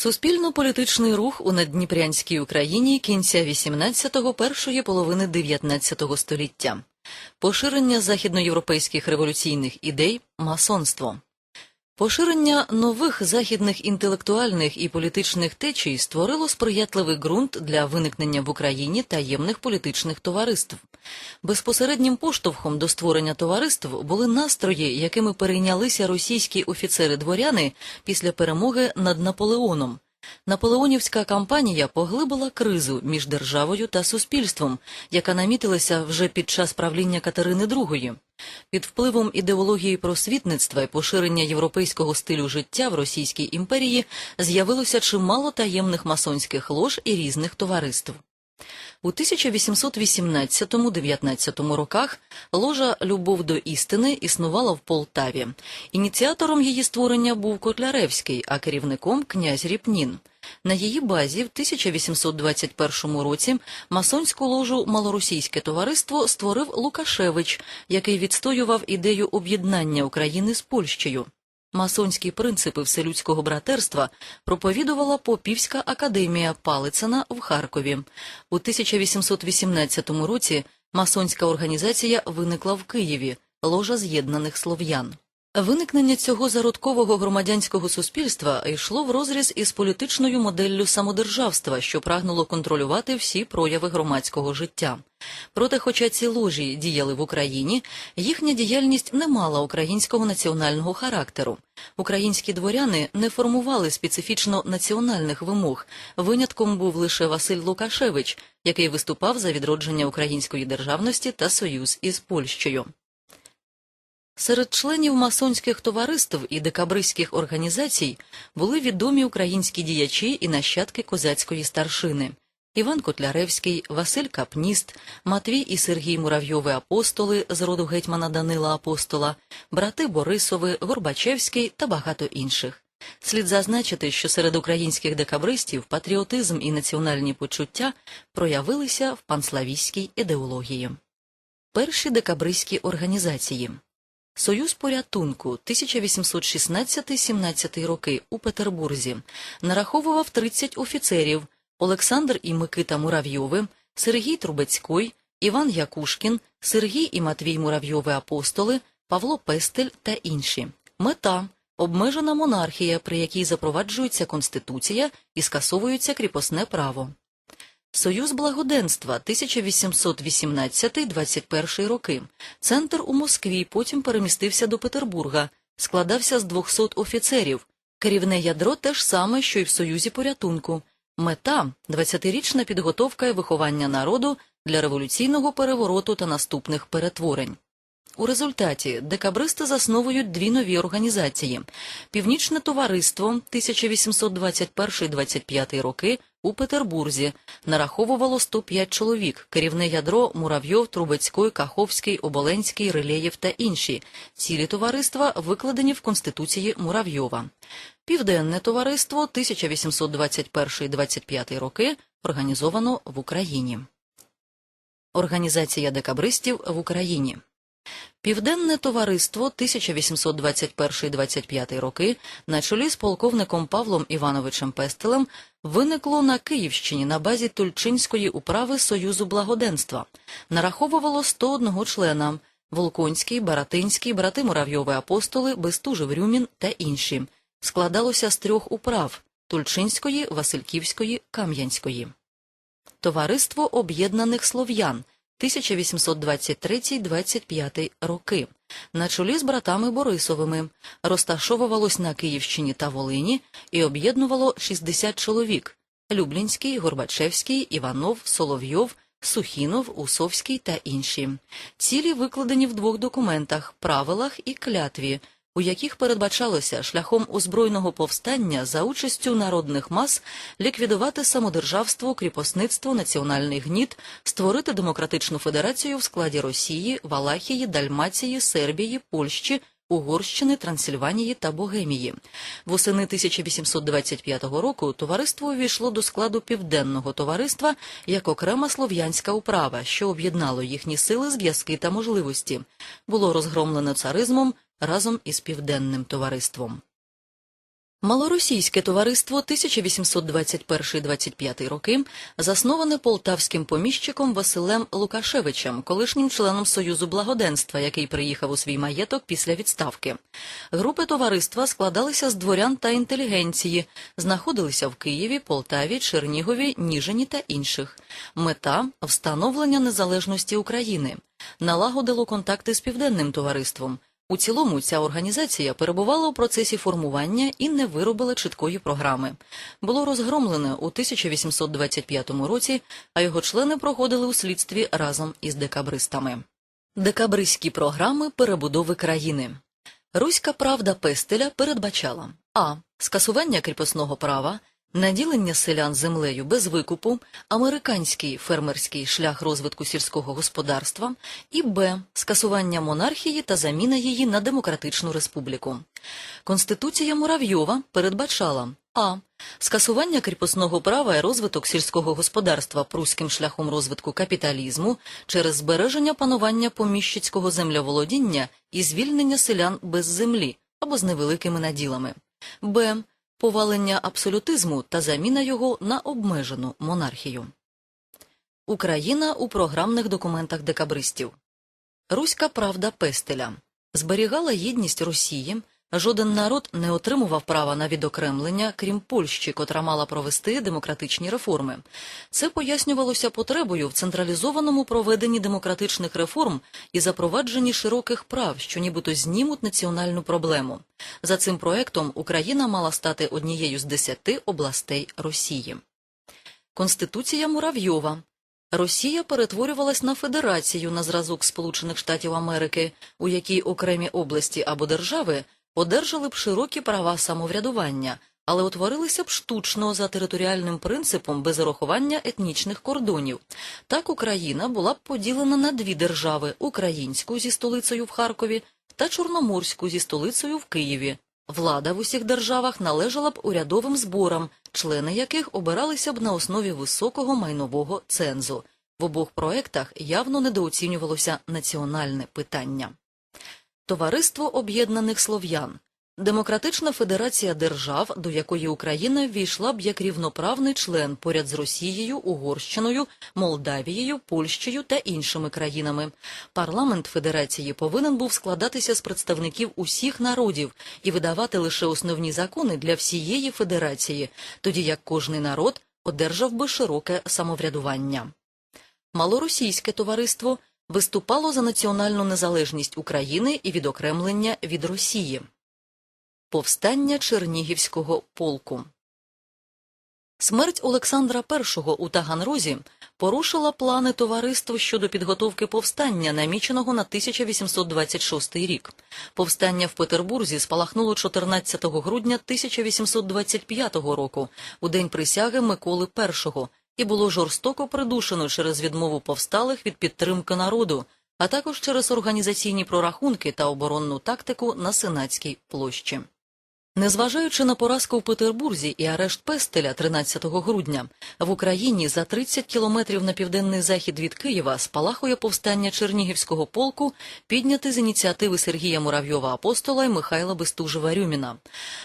Суспільно-політичний рух у наддніпрянській Україні кінця 18-го, першої половини 19 століття. Поширення західноєвропейських революційних ідей масонство. Поширення нових західних інтелектуальних і політичних течій створило сприятливий ґрунт для виникнення в Україні таємних політичних товариств. Безпосереднім поштовхом до створення товариств були настрої, якими перейнялися російські офіцери-дворяни після перемоги над Наполеоном. Наполеонівська кампанія поглибила кризу між державою та суспільством, яка намітилася вже під час правління Катерини II. Під впливом ідеології просвітництва і поширення європейського стилю життя в Російській імперії з'явилося чимало таємних масонських лож і різних товариств. У 1818-19 роках ложа Любов до істини існувала в Полтаві. Ініціатором її створення був Котляревський, а керівником князь Ріпнін. На її базі в 1821 році масонську ложу Малоросійське товариство створив Лукашевич, який відстоював ідею об'єднання України з Польщею. Масонські принципи вселюдського братерства проповідувала Попівська академія Палицина в Харкові. У 1818 році масонська організація виникла в Києві ложа з'єднаних слов'ян. Виникнення цього зародкового громадянського суспільства йшло в розріз із політичною моделлю самодержавства, що прагнуло контролювати всі прояви громадського життя. Проте, хоча ці ложі діяли в Україні, їхня діяльність не мала українського національного характеру. Українські дворяни не формували специфічно національних вимог. Винятком був лише Василь Лукашевич, який виступав за відродження української державності та союз із Польщею. Серед членів масонських товариств і декабристських організацій були відомі українські діячі і нащадки козацької старшини. Іван Котляревський, Василь Капніст, Матвій і Сергій Муравйови апостоли з роду гетьмана Данила Апостола, брати Борисови, Горбачевський та багато інших. Слід зазначити, що серед українських декабристів патріотизм і національні почуття проявилися в панславійській ідеології. Перші декабристські організації Союз порятунку 1816-17 роки у Петербурзі нараховував 30 офіцерів Олександр і Микита Муравйови, Сергій Трубецький, Іван Якушкін, Сергій і Матвій Муравйови апостоли, Павло Пестель та інші. Мета обмежена монархія, при якій запроваджується конституція і скасовується кріпосне право. Союз благоденства 1818-21 роки. Центр у Москві потім перемістився до Петербурга, складався з 200 офіцерів. Керівне ядро те ж саме, що й в Союзі порятунку. Мета 20-річна підготовка і виховання народу для революційного перевороту та наступних перетворень. У результаті декабристи засновують дві нові організації: Північне товариство 1821-25 роки у Петербурзі нараховувало 105 чоловік, керівне ядро Муравйов, Трубецький, Каховський, Оболенський, Рилєєв та інші. Цілі товариства викладені в Конституції Муравйова. Південне товариство 1821-25 роки організовано в Україні. Організація декабристів в Україні. Південне товариство 1821-25 роки на чолі з полковником Павлом Івановичем Пестелем виникло на Київщині на базі Тульчинської управи Союзу благоденства. Нараховувало 101 члена – Волконський, Баратинський, брати Муравйови апостоли, Бестужев Рюмін та інші. Складалося з трьох управ – Тульчинської, Васильківської, Кам'янської. Товариство об'єднаних слов'ян – 1823-25 роки, на чолі з братами Борисовими, розташовувалось на Київщині та Волині і об'єднувало 60 чоловік – Люблінський, Горбачевський, Іванов, Соловйов, Сухінов, Усовський та інші. Цілі викладені в двох документах – правилах і клятві – у яких передбачалося шляхом озброєного повстання за участю народних мас ліквідувати самодержавство, кріпосництво, національний гніт, створити демократичну федерацію в складі Росії, Валахії, Дальмації, Сербії, Польщі, Угорщини, Трансильванії та Богемії. Восени 1825 року товариство увійшло до складу Південного товариства як окрема слов'янська управа, що об'єднало їхні сили, зв'язки та можливості. Було розгромлено царизмом разом із Південним товариством. Малоросійське товариство 1821-25 роки засноване полтавським поміщиком Василем Лукашевичем, колишнім членом Союзу благоденства, який приїхав у свій маєток після відставки. Групи товариства складалися з дворян та інтелігенції, знаходилися в Києві, Полтаві, Чернігові, Ніжині та інших. Мета встановлення незалежності України. Налагодило контакти з південним товариством. У цілому ця організація перебувала у процесі формування і не виробила чіткої програми. Було розгромлене у 1825 році, а його члени проходили у слідстві разом із декабристами. Декабристські програми перебудови країни. Руська правда Пестеля передбачала а. Скасування кріпосного права, наділення селян землею без викупу, американський фермерський шлях розвитку сільського господарства і б. Скасування монархії та заміна її на демократичну республіку. Конституція Муравйова передбачала а. Скасування кріпосного права і розвиток сільського господарства пруським шляхом розвитку капіталізму через збереження панування поміщицького землеволодіння і звільнення селян без землі або з невеликими наділами. Б. Повалення абсолютизму та заміна його на обмежену монархію. Україна у програмних документах декабристів. Руська правда Пестеля зберігала єдність Росії. Жоден народ не отримував права на відокремлення, крім Польщі, котра мала провести демократичні реформи. Це пояснювалося потребою в централізованому проведенні демократичних реформ і запровадженні широких прав, що нібито знімуть національну проблему. За цим проектом Україна мала стати однією з десяти областей Росії. Конституція Муравйова Росія перетворювалась на федерацію на зразок Сполучених Штатів Америки, у якій окремі області або держави одержали б широкі права самоврядування, але утворилися б штучно за територіальним принципом без урахування етнічних кордонів. Так Україна була б поділена на дві держави: українську зі столицею в Харкові та Чорноморську зі столицею в Києві. Влада в усіх державах належала б урядовим зборам, члени яких обиралися б на основі високого майнового цензу. В обох проектах явно недооцінювалося національне питання. Товариство Об'єднаних Слов'ян Демократична Федерація держав, до якої Україна ввійшла б як рівноправний член поряд з Росією, Угорщиною, Молдавією, Польщею та іншими країнами. Парламент Федерації повинен був складатися з представників усіх народів і видавати лише основні закони для всієї федерації, тоді як кожний народ одержав би широке самоврядування. Малоросійське товариство виступало за національну незалежність України і відокремлення від Росії. Повстання Чернігівського полку Смерть Олександра І у Таганрозі порушила плани товариств щодо підготовки повстання, наміченого на 1826 рік. Повстання в Петербурзі спалахнуло 14 грудня 1825 року, у день присяги Миколи І, і було жорстоко придушено через відмову повсталих від підтримки народу, а також через організаційні прорахунки та оборонну тактику на Сенатській площі. Незважаючи на поразку в Петербурзі і арешт Пестеля 13 грудня, в Україні за 30 кілометрів на південний захід від Києва спалахує повстання Чернігівського полку, підняте з ініціативи Сергія Муравйова Апостола і Михайла Бестужева Рюміна.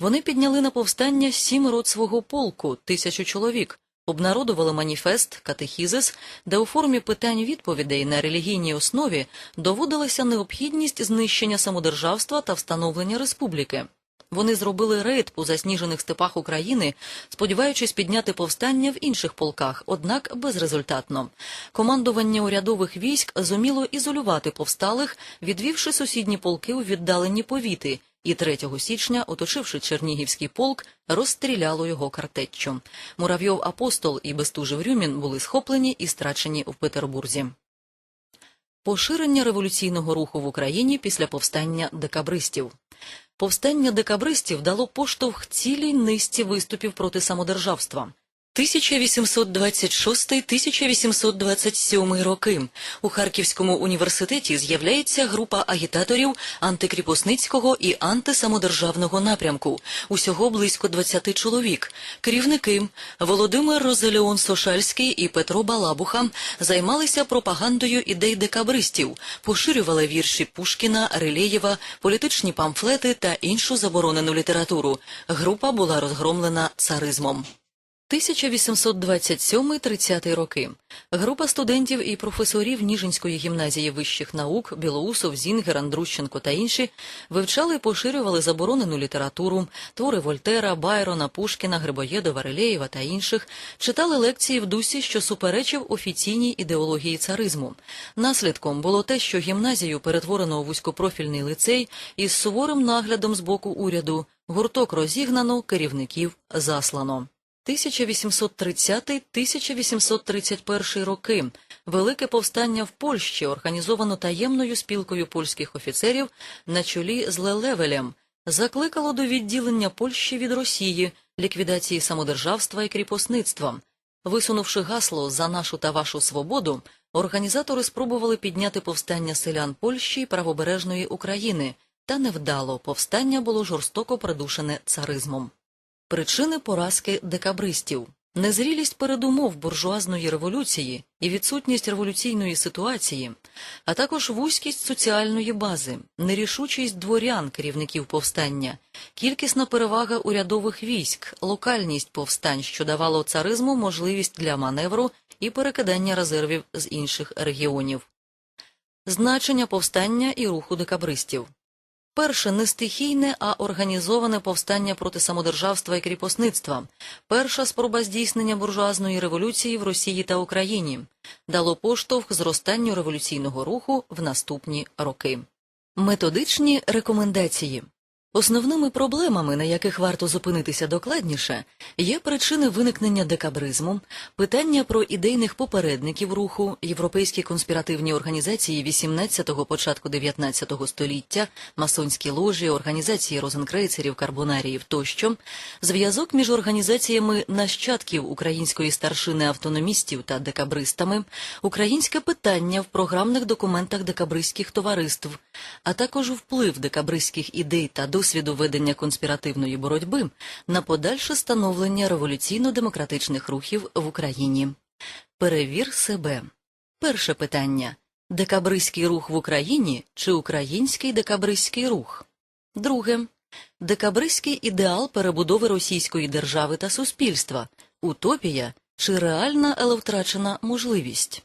Вони підняли на повстання сім рот свого полку, тисячу чоловік. Обнародували маніфест Катехізис, де у формі питань відповідей на релігійній основі доводилася необхідність знищення самодержавства та встановлення республіки. Вони зробили рейд по засніжених степах України, сподіваючись підняти повстання в інших полках, однак безрезультатно. Командування урядових військ зуміло ізолювати повсталих, відвівши сусідні полки у віддалені повіти, і 3 січня, оточивши Чернігівський полк, розстріляло його картеччю. Муравйов Апостол і Бестужев Рюмін були схоплені і страчені в Петербурзі. Поширення революційного руху в Україні після повстання декабристів. Повстання декабристів дало поштовх цілій низці виступів проти самодержавства. 1826-1827 роки. У Харківському університеті з'являється група агітаторів антикріпосницького і антисамодержавного напрямку. Усього близько 20 чоловік. Керівники Володимир Розеліон Сошальський і Петро Балабуха займалися пропагандою ідей декабристів, поширювали вірші Пушкіна, Релєєва, політичні памфлети та іншу заборонену літературу. Група була розгромлена царизмом. 1827-30 роки. Група студентів і професорів Ніжинської гімназії вищих наук Білоусов, Зінгер, Андрущенко та інші вивчали і поширювали заборонену літературу, твори Вольтера, Байрона, Пушкіна, Грибоєдова, Релєєва та інших, читали лекції в дусі, що суперечив офіційній ідеології царизму. Наслідком було те, що гімназію перетворено у вузькопрофільний лицей із суворим наглядом з боку уряду, гурток розігнано, керівників заслано. 1830-1831 роки. Велике повстання в Польщі організовано таємною спілкою польських офіцерів на чолі з Лелевелем, закликало до відділення Польщі від Росії, ліквідації самодержавства і кріпосництва. Висунувши гасло «За нашу та вашу свободу», організатори спробували підняти повстання селян Польщі і правобережної України, та невдало повстання було жорстоко придушене царизмом. Причини поразки декабристів незрілість передумов буржуазної революції і відсутність революційної ситуації, а також вузькість соціальної бази, нерішучість дворян керівників повстання, кількісна перевага урядових військ, локальність повстань, що давало царизму можливість для маневру і перекидання резервів з інших регіонів. Значення повстання і руху декабристів Перше не стихійне, а організоване повстання проти самодержавства і кріпосництва. Перша спроба здійснення буржуазної революції в Росії та Україні дало поштовх зростанню революційного руху в наступні роки. Методичні рекомендації Основними проблемами, на яких варто зупинитися докладніше, є причини виникнення декабризму, питання про ідейних попередників руху, європейські конспіративні організації 18-го, початку 19-го століття, масонські ложі, організації розенкрейцерів, карбонаріїв тощо, зв'язок між організаціями нащадків української старшини автономістів та декабристами, українське питання в програмних документах декабристських товариств, а також вплив декабристських ідей та досвіду ведення конспіративної боротьби на подальше становлення революційно-демократичних рухів в Україні. Перевір себе. Перше питання декабристський рух в Україні чи український декабристський рух? Друге декабристський ідеал перебудови російської держави та суспільства, утопія чи реальна, але втрачена можливість.